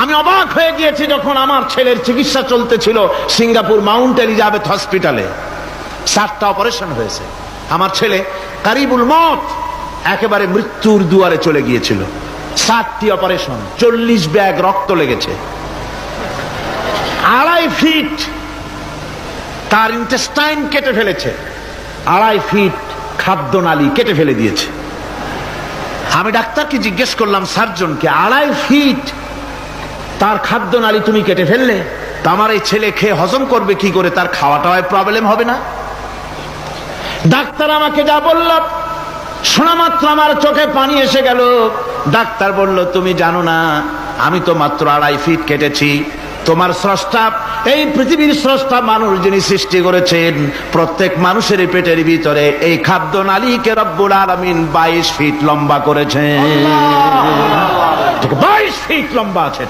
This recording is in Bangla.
আমি অবাক হয়ে গিয়েছি যখন আমার ছেলের চিকিৎসা চলতেছিল সিঙ্গাপুর মাউন্ট এলিজাবেথ হসপিটালে। সাতটা অপারেশন হয়েছে। আমার ছেলে কারিবুল মত একেবারে মৃত্যুর দুয়ারে চলে গিয়েছিল। সাতটি অপারেশন, চল্লিশ ব্যাগ রক্ত লেগেছে। আড়াই ফিট তার ইন্টেস্টাইন কেটে ফেলেছে। আড়াই ফিট খাদ্য নালী কেটে ফেলে দিয়েছে। আমি ডাক্তারকে জিজ্ঞেস করলাম, সার্জনকে, আড়াই ফিট তার খাদ্য নালী তুমি কেটে ফেললে তা আমার এই ছেলে খেয়ে হজম করবে কি করে? তার খাওয়াটায় প্রবলেম হবে না। ডাক্তার আমাকে যা বলল শোনা মাত্র আমার চোখে পানি এসে গেল। ডাক্তার বলল তুমি জানো না আমি তো মাত্র আড়াই ফিট কেটেছি। তোমার স্রষ্টা এই পৃথিবীর স্রষ্টা মানুষ যিনি সৃষ্টি করেছেন প্রত্যেক মানুষের পেটের ভিতরে এই খাদ্য নালীকে রব্বুল আলমিন বাইশ ফিট লম্বা করেছেন। বাইশ ফিট লম্বা আছে।